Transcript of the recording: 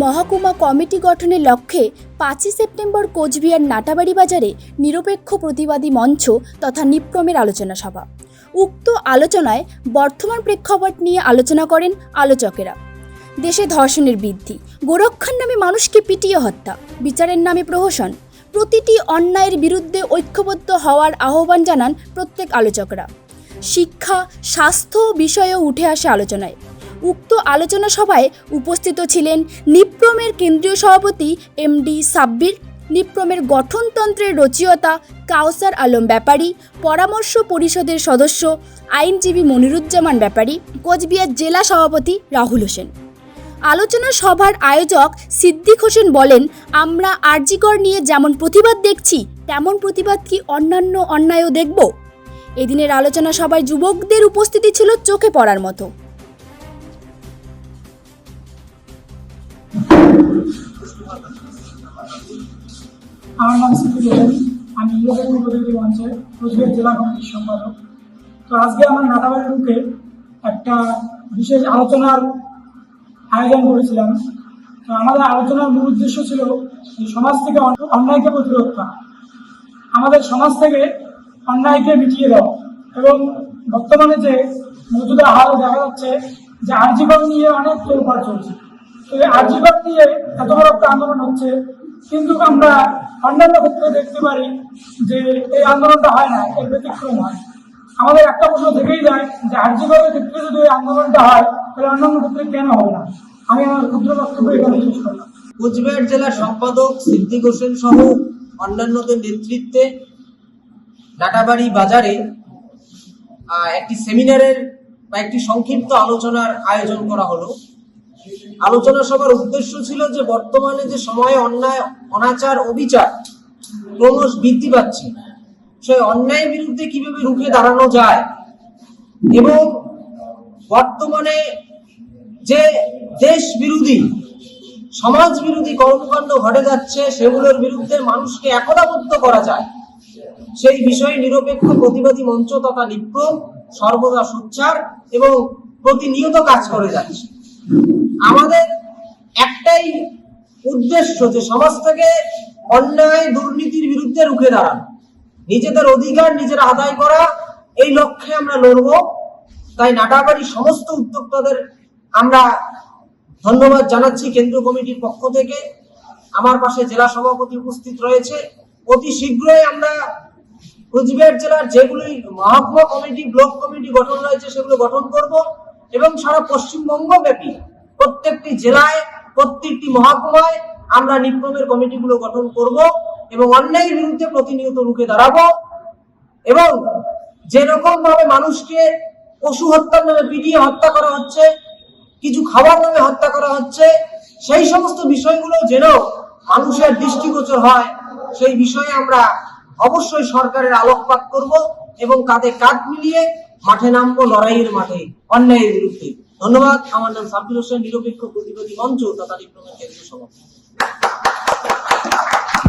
মহকুমা কমিটি গঠনের লক্ষ্যে পাঁচই সেপ্টেম্বর কোচবিহার নাটাবাড়ি বাজারে নিরপেক্ষ প্রতিবাদী মঞ্চ তথা নিপ্রমের আলোচনা সভা। উক্ত আলোচনায় বর্তমান প্রেক্ষাপট নিয়ে আলোচনা করেন আলোচকেরা। দেশে ধর্ষণের বৃদ্ধি, গোরক্ষার নামে মানুষকে পিটিয়ে হত্যা, বিচারের নামে প্রহসন, প্রতিটি অন্যায়ের বিরুদ্ধে ঐক্যবদ্ধ হওয়ার আহ্বান জানান প্রত্যেক আলোচকরা। শিক্ষা, স্বাস্থ্য বিষয়েও উঠে আসে আলোচনায়। উক্ত আলোচনা সভায় উপস্থিত ছিলেন নিপ্রমের কেন্দ্রীয় সভাপতি এমডি সাব্বির, নিপ্রমের গঠনতন্ত্রের রচয়িতা কাউসার আলম ব্যাপারী, পরামর্শ পরিষদের সদস্য আইনজীবী মনিরুজ্জামান ব্যাপারী, কোচবিহার জেলা সভাপতি রাহুল হোসেন। আলোচনা সভার আয়োজক সিদ্দিক হোসেন বলেন, আমরা আরজিকর নিয়ে যেমন প্রতিবাদ দেখছি, তেমন প্রতিবাদ কি অন্যান্য অন্যায়ও দেখব? এদিনের আলোচনা সভায় যুবকদের উপস্থিতি ছিল চোখে পড়ার মতো। আমার নাম সিদ্দিক আমি ইউরোপের প্রতিনিধি মঞ্চের কোচবিহার জেলা কমিটির সম্পাদক। তো আজকে আমার নাটাবাড়ি রুখে একটা বিশেষ আলোচনার আয়োজন করেছিলাম। তো আমাদের আলোচনার মূল উদ্দেশ্য ছিল যে সমাজ থেকে অন্যায়কে প্রতিরোধ করা। আমাদের সমাজ থেকে অন্যায়কে মিটিয়ে দেওয়া এবং বর্তমানে যে মজুদা হাল দেখা যাচ্ছে, যে আর্জিকর নিয়ে অনেক তোলপাড় চলছে। এই নিয়ে এত বড় একটা আন্দোলন হচ্ছে। কিন্তু আমরা অন্যান্য ক্ষেত্রে দেখতে পারি যে এই আন্দোলনটা হয় না, এর ব্যতিক্রম হয়। আমাদের একটা প্রশ্ন থেকেই যায় যে আর্জিকরের ক্ষেত্রে যদি আন্দোলনটা হয়, তাহলে অন্যান্য ক্ষেত্রে কেন হবে না? আমি আমার ক্ষুদ্র বক্তব্য এখানে শেষ করলাম। কোচবিহার জেলার সম্পাদক সিদ্দিক হোসেন সহ অন্যান্যদের নেতৃত্বে ডাটাবাড়ি বাজারে একটি সেমিনারের বা একটি সংক্ষিপ্ত আলোচনার আয়োজন করা হলো। আলোচনা সভার উদ্দেশ্য ছিল যে বর্তমানে যে সময়ে অন্যায়, অনাচার, অবিচার ক্রমশ বৃদ্ধি পাচ্ছে, সেই অন্যায়ের বিরুদ্ধে কীভাবে রুখে দাঁড়ানো যায় এবং বর্তমানে যে দেশ বিরোধী, সমাজ বিরোধী কর্মকাণ্ড ঘটে যাচ্ছে, সেগুলোর বিরুদ্ধে মানুষকে একতাবদ্ধ করা যায়, সেই বিষয়ে নিরপেক্ষ প্রতিবাদী মঞ্চ তথা নিপ্রম সর্বদা সোচ্চার এবং প্রতিনিয়ত কাজ করে যাচ্ছে। আমাদের একটাই উদ্দেশ্য যে সমাজ থেকে অন্যায় দুর্নীতির বিরুদ্ধে রুখে দাঁড়ানো। নিজেদের অধিকার নিজের আদায় করা, এই লক্ষ্যে আমরা লড়ব। তাই নাটাবাড়ির সমস্ত উদ্যোক্তাদের আমরা ধন্যবাদ জানাচ্ছি কেন্দ্রীয় কমিটির পক্ষ থেকে। আমার পাশে জেলা সভাপতি উপস্থিত রয়েছে। অতি শীঘ্রই আমরা কুচবিহার জেলার যেগুলি মহকুমা কমিটি, ব্লক কমিটি গঠন রয়েছে, সেগুলো গঠন করব। এবং সারা পশ্চিমবঙ্গ ব্যাপী প্রত্যেকটি জেলায়, প্রত্যেকটি মহকুমায় আমরা নিপ্রমের কমিটিগুলো গঠন করব এবং অন্যায়ের বিরুদ্ধে প্রতিনিয়ত রুখে দাঁড়াবো এবং যেরকম ভাবে মানুষকে পশু হত্যার নামে পিটিয়ে হত্যা করা হচ্ছে, কিছু খাবার নামে হত্যা করা হচ্ছে, সেই সমস্ত বিষয়গুলো যেন মানুষের দৃষ্টিগোচর হয়, সেই বিষয়ে আমরা অবশ্যই সরকারের আলোকপাত করব এবং কাঁধে কাঁধ মিলিয়ে মাঠে নামবো, লড়াইয়ের মাঠে, অন্যায়ের বিরুদ্ধে। ধন্যবাদ। আমার নাম সাব্দুল হোসেন, নিরপেক্ষ প্রতিবাদী মঞ্চ তথা ডিপ্লোমা কেন্দ্রীয় সভাপতি।